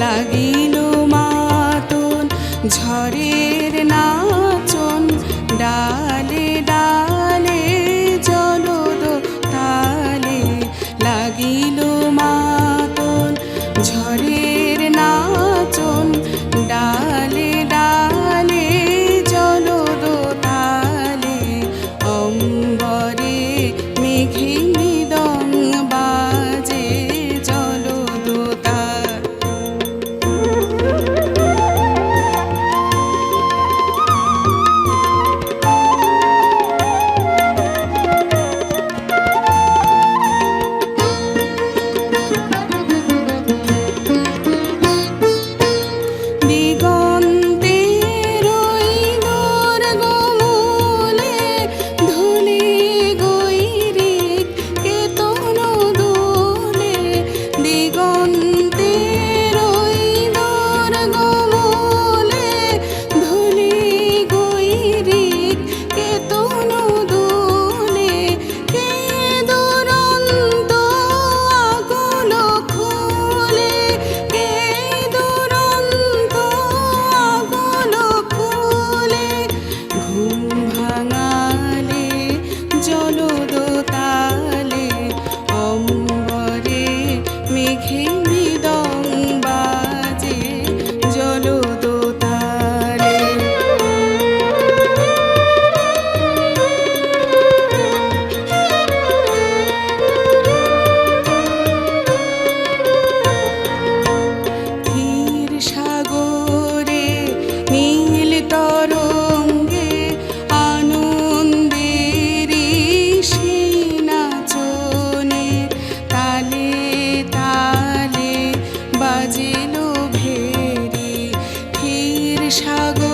লাগিল মাতুন ঝরে Chicago.